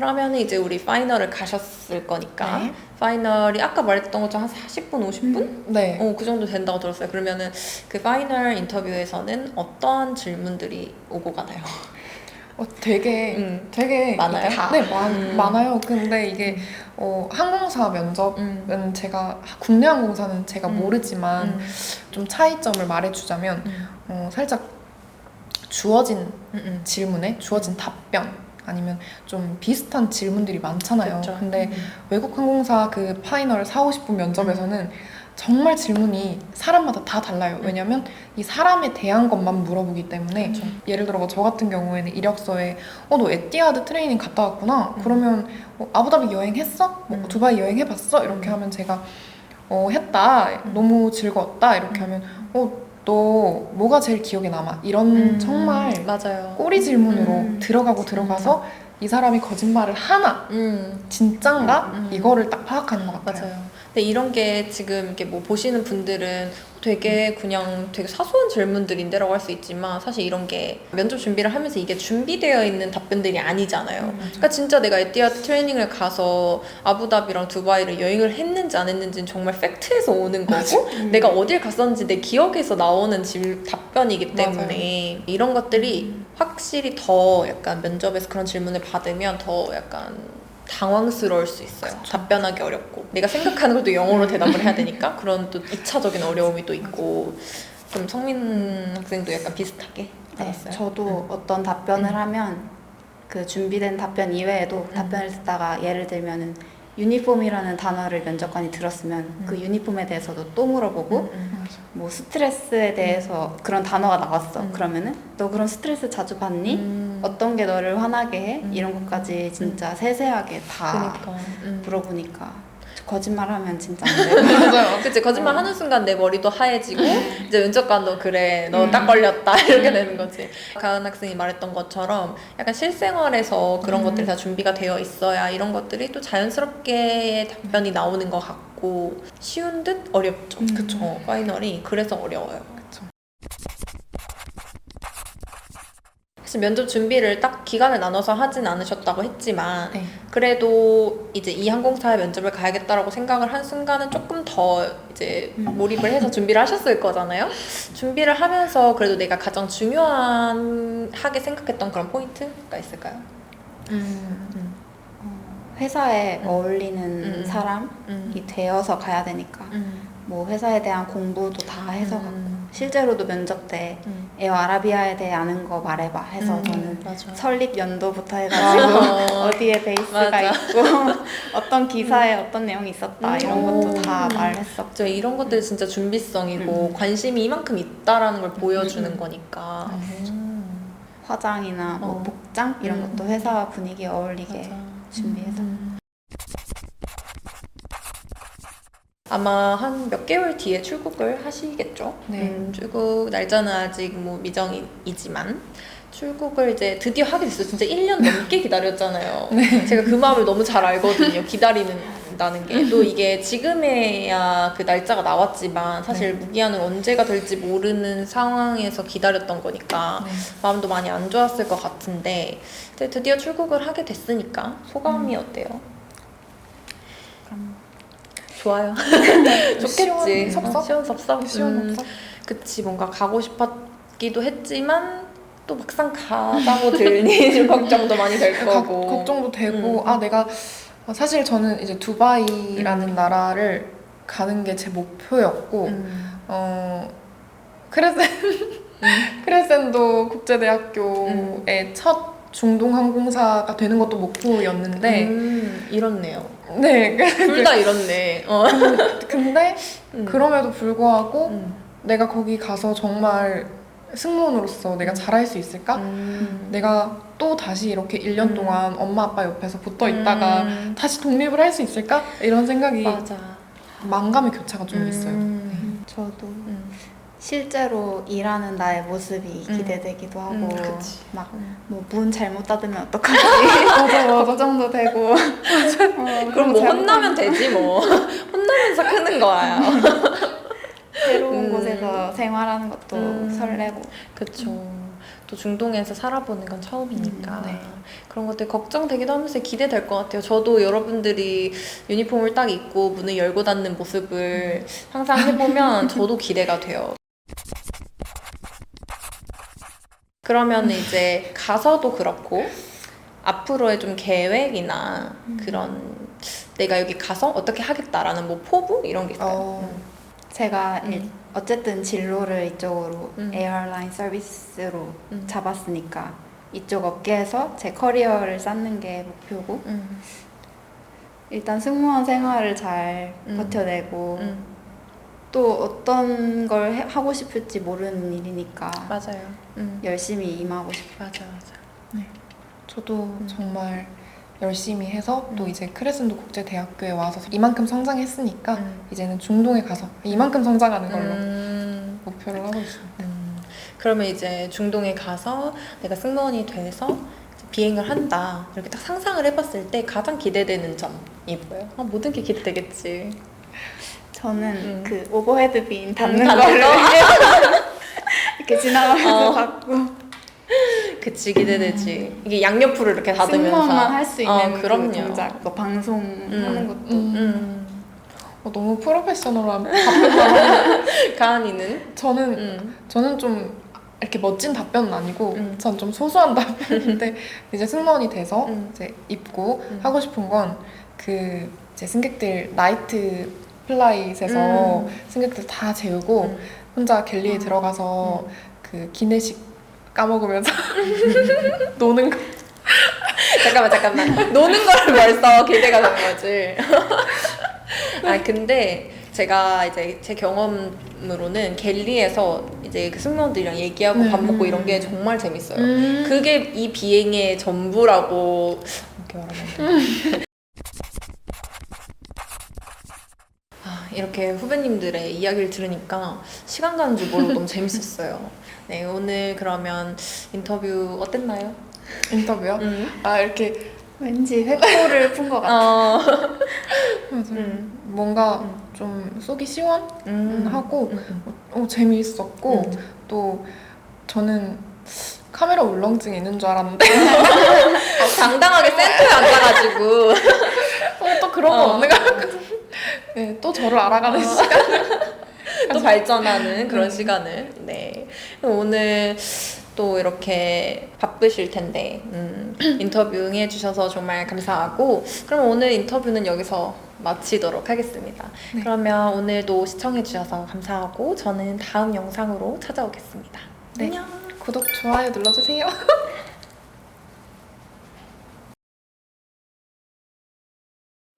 그러면 이제 우리 파이널을 가셨을 거니까 네. 파이널이 아까 말했던 것처럼 한 40분, 50분? 네. 어, 그 정도 된다고 들었어요. 그러면은 그 파이널 인터뷰에서는 어떤 질문들이 오고 가나요? 어, 되게 음. 되게 많아요? 이게- 네, 많, 음. 많아요. 근데 이게 어, 항공사 면접은 음. 제가 국내 항공사는 제가 음. 모르지만 음. 좀 차이점을 말해주자면 음. 어, 살짝 주어진 음. 음. 질문에 주어진 답변 아니면 좀 비슷한 질문들이 많잖아요. 그쵸. 근데 음. 외국 항공사 그 파이널 4, 50분 면접에서는 정말 질문이 사람마다 다 달라요. 음. 왜냐면 이 사람에 대한 것만 물어보기 때문에 그쵸. 예를 들어 뭐저 같은 경우에는 이력서에 어 너 에티하드 트레이닝 갔다 왔구나. 음. 그러면 어, 아부다비 여행했어? 뭐 음. 두바이 여행해봤어? 이렇게 음. 하면 제가 어 했다. 음. 너무 즐거웠다. 이렇게 음. 하면 어 너 뭐가 제일 기억에 남아? 이런 음. 정말 맞아요. 꼬리 질문으로 음. 들어가고 들어가서 이 사람이 거짓말을 하나 음. 진짠가 음. 이거를 딱 파악하는 것 같아요. 맞아요. 근데 이런 게 지금 이렇게 뭐 보시는 분들은 되게 그냥 되게 사소한 질문들인데라고 할 수 있지만 사실 이런 게 면접 준비를 하면서 이게 준비되어 있는 답변들이 아니잖아요. 음, 그러니까 진짜 내가 에티하드 트레이닝을 가서 아부다비랑 두바이를 여행을 했는지 안 했는지는 정말 팩트에서 오는 거고 내가 어딜 갔었는지 내 기억에서 나오는 질, 답변이기 때문에 이런 것들이 확실히 더 약간 면접에서 그런 질문을 받으면 더 약간 당황스러울 수 있어요. 답변하기 어렵고 내가 생각하는 것도 영어로 대답을 해야 되니까 그런 또 2차적인 어려움이 또 있고 좀 성민 학생도 약간 비슷하게 네, 받았어요. 저도 어떤 답변을 음. 하면 그 준비된 답변 이외에도 음. 답변을 듣다가 예를 들면은 유니폼이라는 단어를 면접관이 들었으면 그 유니폼에 대해서도 또 물어보고 음, 음. 뭐 스트레스에 대해서 그런 단어가 나왔어 음. 그러면은 너 그런 스트레스 자주 받니? 음. 어떤 게 너를 화나게 해? 음. 이런 것까지 진짜 세세하게 다 그러니까 음. 물어보니까 거짓말하면 진짜 안 돼요. 맞아요. 그치 거짓말 하는 순간 내 머리도 하얘지고 이제 면접관도 그래 너딱 음. 걸렸다 이렇게 되는 거지 가은 학생이 말했던 것처럼 약간 실생활에서 그런 음. 것들이 다 준비가 되어 있어야 이런 것들이 또 자연스럽게 답변이 나오는 것 같고 쉬운 듯 어렵죠 음. 그쵸. 어, 파이널이 그래서 어려워요 사실 면접 준비를 딱 기간을 나눠서 하진 않으셨다고 했지만 네. 그래도 이제 이 항공사의 면접을 가야겠다라고 생각을 한 순간은 조금 더 이제 음. 몰입을 해서 준비를 하셨을 거잖아요. 준비를 하면서 그래도 내가 가장 중요한 하게 생각했던 그런 포인트가 있을까요? 음. 어, 회사에 음. 어울리는 음. 사람이 음. 되어서 가야 되니까 음. 뭐 회사에 대한 공부도 다 해서 음. 실제로도 면접 때 음. 에어 아라비아에 대해 아는 거 말해봐 해서 음. 저는 맞아. 설립 연도부터 해가지고 어. 어디에 베이스가 맞아. 있고 어떤 기사에 어떤 내용이 있었다 음. 이런 것도 다 음. 말했었고 저 이런 것들 진짜 준비성이고 음. 관심이 이만큼 있다라는 걸 보여주는 음. 거니까. 음. 화장이나 뭐 어. 복장 이런 음. 것도 회사 분위기에 어울리게 맞아. 준비해서 음. 아마 한 몇 개월 뒤에 출국을 하시겠죠? 네. 음, 출국 날짜는 아직 뭐 미정이지만 출국을 이제 드디어 하게 됐어요. 진짜 1년 넘게 기다렸잖아요. 네. 제가 그 마음을 너무 잘 알거든요. 기다리는다는 게. 또 이게 지금에야 그 날짜가 나왔지만 사실 네. 무기한은 언제가 될지 모르는 상황에서 기다렸던 거니까 네. 마음도 많이 안 좋았을 것 같은데 근데 드디어 출국을 하게 됐으니까 소감이 음. 어때요? 좋아요. 좋겠지. 섭섭? 어, 시원섭섭. 시원 음, 없어? 그치 뭔가 가고 싶었기도 했지만 또 막상 가다고 들니 걱정도 많이 될 가- 거고. 걱정도 되고 음. 아 내가 어, 사실 저는 이제 두바이라는 나라를 가는 게 제 목표였고 음. 어 크레센 크레센도 국제대학교의 첫 중동 항공사가 되는 것도 목표였는데 음, 이렇네요. 네 둘 다 이렇네. 어. 근데 음. 그럼에도 불구하고 음. 내가 거기 가서 정말 승무원으로서 내가 잘할 수 있을까? 음. 내가 또 다시 이렇게 1년 음. 동안 엄마 아빠 옆에서 붙어 있다가 음. 다시 독립을 할 수 있을까? 이런 생각이 맞아. 만감의 교차가 좀 있어요. 음. 저도 음. 실제로 일하는 나의 모습이 음. 기대되기도 하고 음. 막 음. 뭐문 잘못 닫으면 어떡하지. 걱정도 되고 어, 그럼 뭐 혼나면 되지 뭐. 혼나면서 크는 거야. 새로운 음. 곳에서 생활하는 것도 음. 설레고 그쵸. 또 중동에서 살아보는 건 처음이니까 음, 네. 그런 것들 걱정되기도 하면서 기대될 것 같아요. 저도 여러분들이 유니폼을 딱 입고 문을 열고 닫는 모습을 항상 해보면 저도 기대가 돼요. 그러면 이제 가서도 그렇고 앞으로의 좀 계획이나 그런 내가 여기 가서 어떻게 하겠다라는 뭐 포부 이런 게 있어요. 어, 제가 음. 일- 어쨌든 진로를 이쪽으로 음. 에어라인 서비스로 음. 잡았으니까 이쪽 업계에서 제 커리어를 쌓는 게 목표고 음, 일단 승무원 생활을 잘 음. 버텨내고 음, 또 어떤 걸 해- 하고 싶을지 모르는 일이니까 맞아요. 음, 열심히 임하고 싶어요. 맞아 맞아. 저도 정말 열심히 해서 또 음. 이제 크레센도 국제대학교에 와서 이만큼 성장했으니까 음. 이제는 중동에 가서 이만큼 성장하는 걸로 음, 목표를 하고 있습니다. 음. 그러면 이제 중동에 가서 내가 승무원이 돼서 비행을 한다 이렇게 딱 상상을 해봤을 때 가장 기대되는 점이 뭐예요? 아, 모든 게 기대되겠지. 저는 음. 그 오버헤드 빈 닫는 닫는 거를 거? 이렇게 지나가면서 어. 받고 그치 기대되지. 이게 양옆으로 이렇게 닫으면서. 승무원만 할 수 있는 어, 그 그럼요. 동작, 또 방송하는 것도 음. 음. 어, 너무 프로페셔널한 가은이는? 저는 음. 저는 좀 이렇게 멋진 답변은 아니고 음. 전좀 소소한 답변인데 이제 승무원이 돼서 음. 이제 입고 음. 하고 싶은 건그 이제 승객들 나이트 플라잇에서 음. 승객들 다 재우고 음. 혼자 갤리에 음. 들어가서 그 기내식 까먹으면서 노는 거 잠깐만 잠깐만 노는 거를 벌써 기대가 된 거지. 아 근데 제가 이제 제 경험으로는 갤리에서 이제 그 승무원들이랑 얘기하고 네. 밥 먹고 이런 게 음. 정말 재밌어요. 그 그게 이 비행의 전부라고 이렇게 말하면 안 돼. 아, 이렇게 후배님들의 이야기를 들으니까 시간 가는 줄 모르고 너무 재밌었어요. 네, 오늘 그러면 인터뷰 어땠나요? 인터뷰요? 음. 아 이렇게 왠지 획도를 푼 것 같아요. 어. 맞아. 음. 뭔가 음. 좀 쏘기 시원하고 음. 음. 어, 재미있었고 음. 또 저는 카메라 울렁증 있는 줄 알았는데 어, 당당하게 센터에 앉아가지고 어, 또 그런 거 어. 없는. 네, 또 저를 알아가는 시간. 또 발전하는 그런 시간을 네 오늘 또 이렇게 바쁘실 텐데 음, 인터뷰 응해주셔서 정말 감사하고 그럼 오늘 인터뷰는 여기서 마치도록 하겠습니다. 네. 그러면 오늘도 시청해 주셔서 감사하고 저는 다음 영상으로 찾아오겠습니다. 네. 안녕. 구독, 좋아요 눌러주세요.